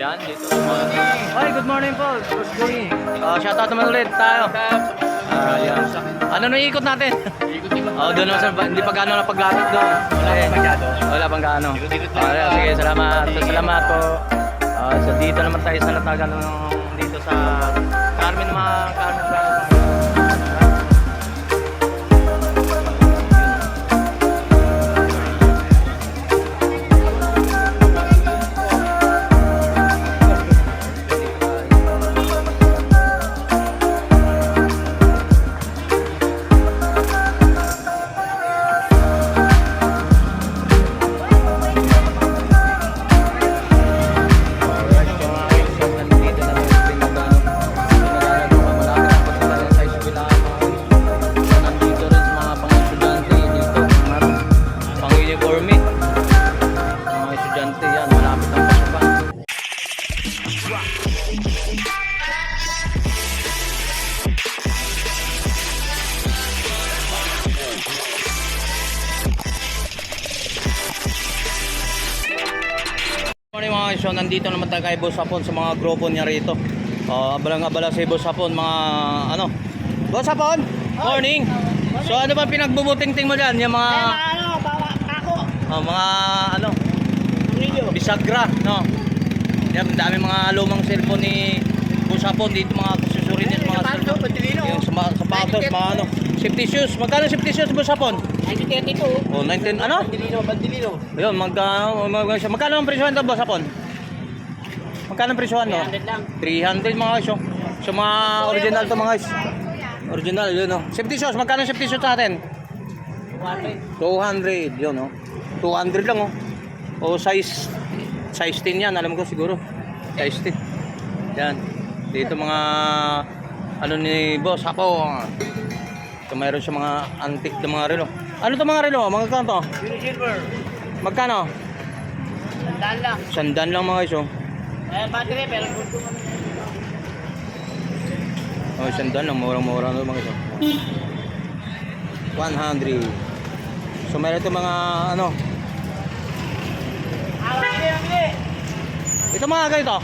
Yan, dito. Hi, good morning po. Boss Joey. Uh, shoutout naman ulit tayo. Ah, yan. Ano nung ikot natin? Oh, doon naman sa, hindi pa gano'n na paglapit doon. Wala pa masyado. Wala pang gaano. Ah, sige, salamat. Salamat po. Ah, so dito naman tayo sa Latagan ng dito sa guys, so nandito naman tayo kay Boss Hapon sa mga grupo niya rito. Uh, abalang-abala si Boss Hapon, mga ano. Boss Hapon, morning. So ano ba pinagbubuting-ting mo dyan? Yung mga, ano, bawa kako. oh, mga ano, bisagra, no? Yan, dami mga lumang cellphone ni Boss Hapon dito, mga kasusuri niya, mga cellphone. Yung sapatos, mga ano. Safety shoes. Magkano safety shoes, Boss Hapon? 1932. Oh, 19, ano? Bandilino, bandilino. Ayun, magkano, mag, magkano ang presyohan to, Boss Hapon? Magkano ang presyohan, no? 300 lang. 300 mga guys. oh. So mga original to mga guys. Original yun no. Safety shoes, magkano safety shoes natin? 200 yun no. 200 lang oh. O size size 10 yan, alam ko siguro. Size 10. Yan. Dito mga ano ni boss ako. So mayroon siya mga antique na mga relo. Ano to mga relo? Mga kano to? Pure silver. Magkano? Sandaan lang. Sandan lang mga guys oh. Eh, battery, pero good ko. Oh, sandan lang, murang-mura na mga ito. 100. So meron ito mga ano, ito mga ganito.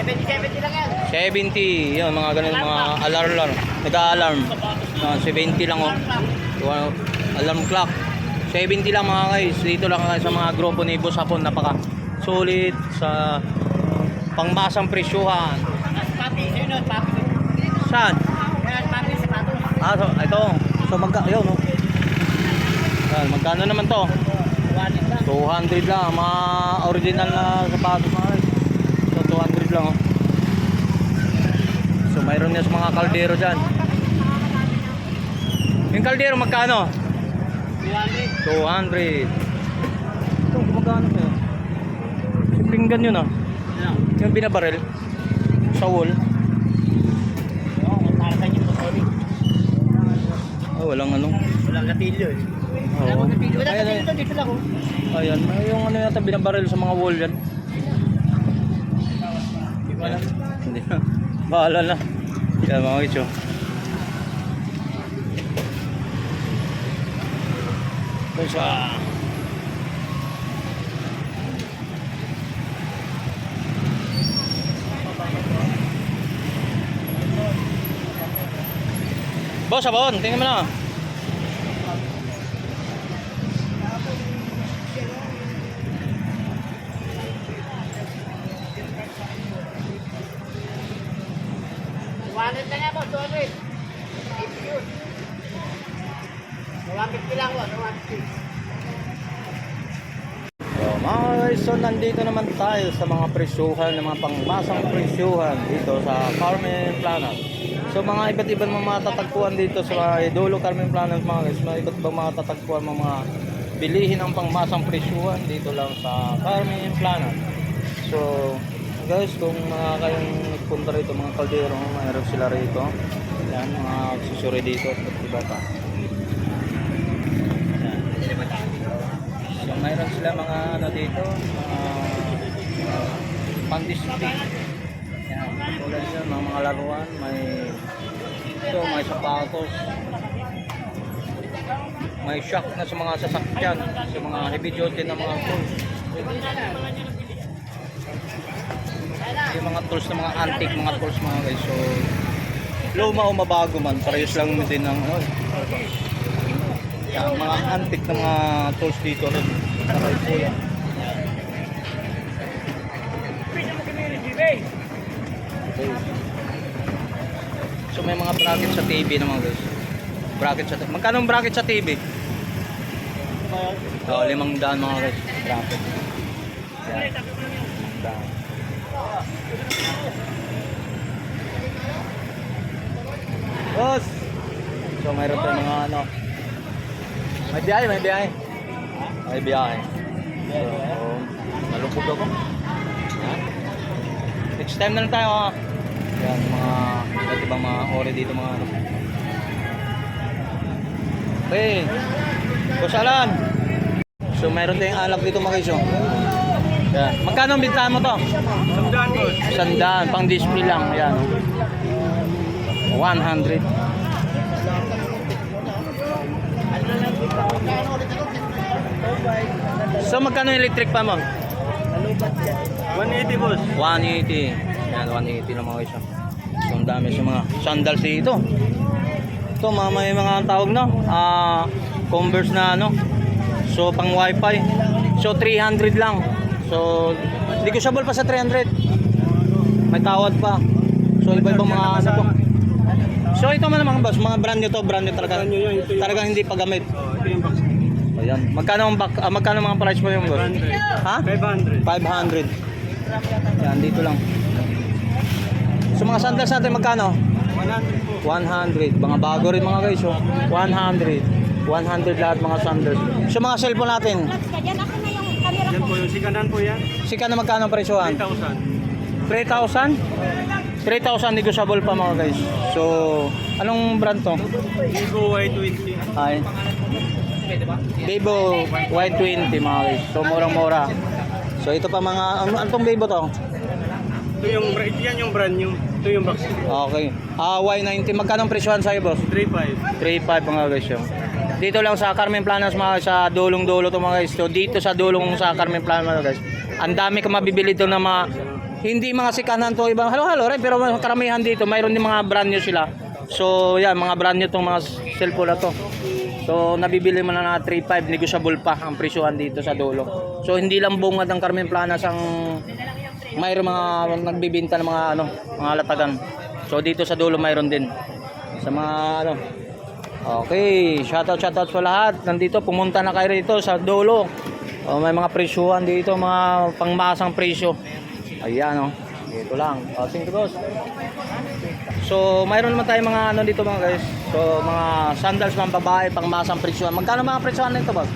70, 70 lang yan. 70, yun mga ganun mga alarm lang. Nag-alarm. Ah, 70 lang oh. Alarm clock. 70 lang mga guys. Dito lang sa mga grupo ni Boss Hapon napaka sulit sa pangmasang presyuhan. Papi, sino? Papi. Saan? Yan, papi, sapatos. Ah, so, ito. So magka, yun oh. Yan, magkano naman to? 100 lang. 200 lang, mga original na sapatos mga. So 200 lang oh. So mayroon niya sa mga kaldero dyan. Yung kaldero magkano? 300. 200. Ito, gumagano pinggan yun ah. Yung binabaril. Sa wall. Sa. Oh, walang ano. Walang gatilyo eh. Oo. akong gatilyo. To, dito lang oh. Ayan, yung ano yata binabaril sa mga wall yan. Hindi ko alam. Hindi na. Bahala na. Yan mga kicho. Pusa. Boss, abon. Tingnan mo na. Wallet na nga po, sorry. Thank you. 150 lang po, 150. So, mga guys, so nandito naman tayo sa mga presyuhan, ng mga pangmasang presyuhan dito sa Carmen Planas. So mga iba't ibang mga matatagpuan dito sa Idolo Carmen Planas mga guys, mga iba't ibang mga tatagpuan mga, bilihin ng pangmasang presyuhan dito lang sa Carmen Planas. So guys, kung mga kayong nagpunta rito, mga kaldero, mayroon sila rito. Yan, mga accessory dito at iba pa. So mayroon sila mga ano dito, mga uh, pan-display. Tulad yan, mga, mga laruan, may ito, may sapatos. May shock na sa mga sasakyan, sa mga heavy duty na mga tools. Yung mga tools na mga antique, mga tools mga guys. So, luma o mabago man, parehas lang din ng ano. Yan, mga antique na mga tools dito rin. Nakay So may mga bracket sa TV naman guys. Bracket sa Magkano ang bracket sa TV? Oh, limang daan mga guys. Bracket. Yan. Daan. Boss! So mayroon tayong mga ano. May biyahe, may biyahe. May biyahe. So, malungkot ako. Next time na lang tayo. Yan, mga iba't ibang mga ore dito mga ano. Okay. Boss Alan. So mayroon tayong alak dito mga oh. Yan. Magkano ang bintahan mo to? Sandaan ko. Sandaan, pang display lang. Yan. oh. 100. So magkano yung electric pa mo? 180 boss. 180. Yan, 180 lang mga guys. Ang dami sa mga sandals dito. Ito, mga may mga tawag na. Ah, Converse na ano. So, pang wifi. So, 300 lang. So, negotiable pa sa 300. May tawad pa. So, iba-ibang mga ano to. So, ito man mga boss, mga brand nyo to, brand nyo talaga. Talagang hindi pagamit. Oh. Ayan. Magkano ang back, ah, magkano mga price mo yung boss? 500. Ha? 500. 500. Yan, dito lang. So mga sandals natin magkano? 100 po. 100. Mga bago rin mga guys. Oh. 100. 100 lahat mga sandals. So mga cellphone natin. Ako Yan ko. po yung sikanan po yan. Sika na magkano ang presyohan? 3,000. 3,000? 3,000 negotiable pa mga guys. So, anong brand to? Vivo Y20. Ay. Vivo Y20 mga guys. So, murang-mura. So, ito pa mga, ano, ano tong Vivo to? Ito yung, yan yung brand new. Ito yung box. Okay. Ah, Y90. Magkano ang presyohan sa'yo, boss? 3,500. 3.5 mga guys yun. Dito lang sa Carmen Planas mga sa dulong-dulo to mga guys. So dito sa dulong sa Carmen Planas mga guys. Ang dami ka mabibili to na mga hindi mga sikanan to ibang halo-halo right? pero karamihan dito mayroon din mga brand new sila. So yan mga brand new tong mga cellphone na to. So nabibili mo na na 3.5 negotiable pa ang presyohan dito sa dulo. So hindi lang bungad ng Carmen Planas ang mayroon mga nagbibenta ng mga ano, mga latagan. So dito sa dulo mayroon din. Sa mga ano, Okay, shoutout shoutout sa lahat. Nandito pumunta na kayo rito sa Dolo. Oh, may mga presyuhan dito, mga pangmasang presyo. Ayan oh. Dito lang. Oh, thank you boss. So, mayroon naman tayong mga ano dito mga guys. So, mga sandals mga babae, pangmasang presyuhan. Magkano mga presyuhan nito boss?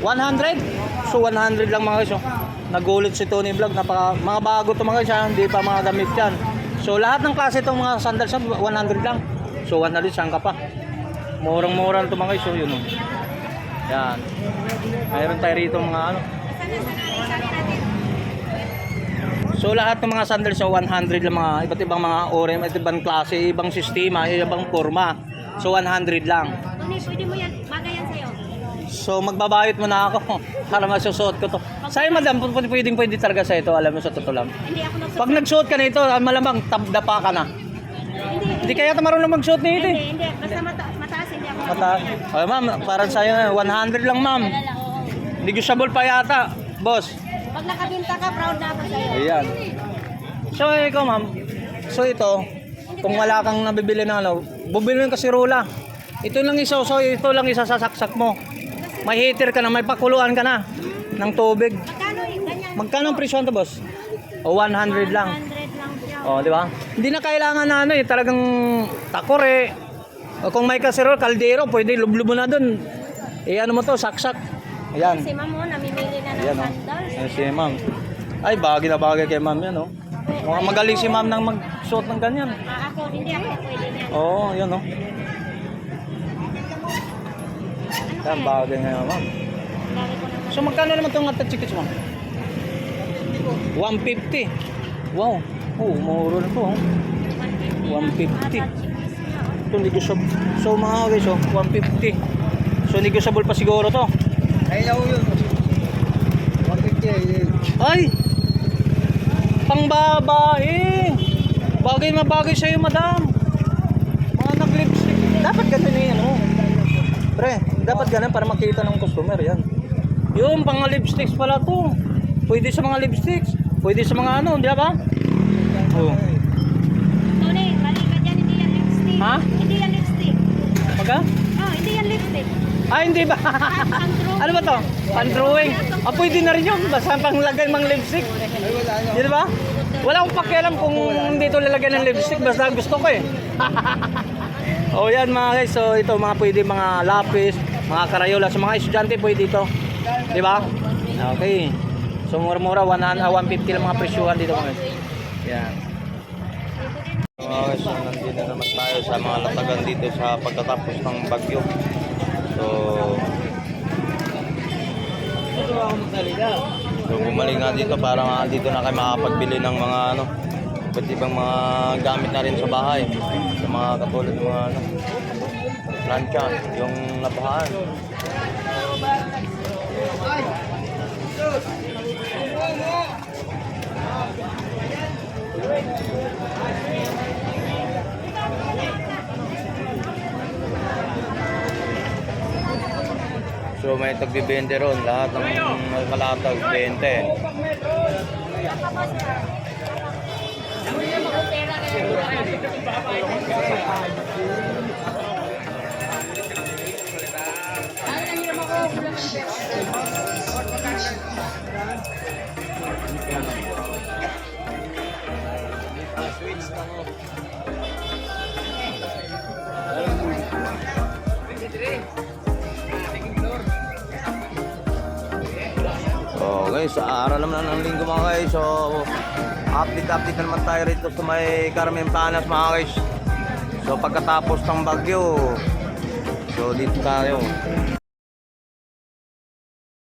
100? So, 100 lang mga guys. Oh. Nagulit si Tony Vlog. Napaka, mga bago to mga ha? Hindi pa mga damit yan. So, lahat ng klase itong mga sandals, 100 lang. So, 100 saan ka pa? Murang-murang ito mga guys. So, yun oh. Yan. Mayroon tayo rito mga ano. So lahat ng mga sandals sa 100 lang mga iba't ibang mga ore, iba't ibang klase, ibang sistema, ibang forma. So 100 lang. Tony, pwede mo yan. Bagay yan sa'yo. So magbabayot mo na ako para masusuot ko to. Sa'yo madam, pwedeng pwede talaga sa ito, alam mo sa totoo lang. Hindi ako nagsuot. Pag nagsuot ka nito, ah, malamang tabdapa ka na. Hindi, Hindi kaya marunong magsuot nito hindi, eh. hindi. Basta mata mataas, hindi ako Mata. Oh, ma'am, parang sa'yo na, 100 lang ma'am. Negotiable pa yata, boss. Pag nakabinta ka, proud na ako sa'yo. Ayan. So ikaw ma'am, so ito, kung wala kang nabibili ng ano, bubili ng kasirola. Ito lang isa, so ito lang isa sa saksak mo. May heater ka na, may pakuluan ka na ng tubig. Magkano ang presyo nito, boss? O 100 lang. 100 lang siya. O, di ba? Hindi na kailangan na ano eh, talagang takore. O kung may kasirol, kaldero, pwede lublubo na dun. Eh ano mo to, saksak. Ayan. Si ma'am mo, namimili na ng Ayan o. sandals. Ayan si ma'am. Ay, bagay na bagay kay ma'am yan o. Mukhang magaling si ma'am nang magsuot ng ganyan. Ah, ako, hindi ako pwede niyan. Oo, oh, yun o. Yan, bagay nga ma'am. So magkano naman itong atat chikits mo? 150. Wow. Oh, muro na oh. 150. Ito negosyable. So mga guys, oh, 150. So negosyable pa siguro to. Ay, yun. 150 Ay! Pang babae. Bagay na bagay sa'yo, madam. Mga nag-lipstick. Dapat ganun eh, ano. Pre, dapat ganun para makita ng customer yan. Yung pang lipsticks pala to. Pwede sa mga lipsticks. Pwede sa mga ano, di ba? Oh. Tony, mali ka dyan, hindi yan lipstick. Ha? Hindi yan lipstick. Pagka? Oh, hindi yan lipstick. Ah, hindi ba? ano ba to? Pan-drawing. Ah, pwede na rin yun. Basta panglagay mang lipstick. Di ba? Wala akong pakialam kung hindi ito lalagyan ng lipstick. Basta gusto ko eh. oh, yan mga guys. So, ito mga pwede mga lapis, mga karayola. Sa mga estudyante pwede ito. Di ba? Okay. So, mura-mura. 100, ah, 150 lang mga presyuhan dito mga. Yan. Okay, so nandito na naman tayo sa mga latagan dito sa pagkatapos ng bagyo. So, so bumalik nga dito para nga dito na kayo makapagbili ng mga ano, iba't ibang mga gamit na rin sa bahay. Sa mga katulad ng mga ano, plancha, yung nabahaan. So may tagbibente ron, lahat ng kalatag, 20. Okay, sa araw naman ng linggo mga guys. So, update-update na naman tayo rito sa may Carmen Planas mga guys. So, pagkatapos ng bagyo, so dito tayo.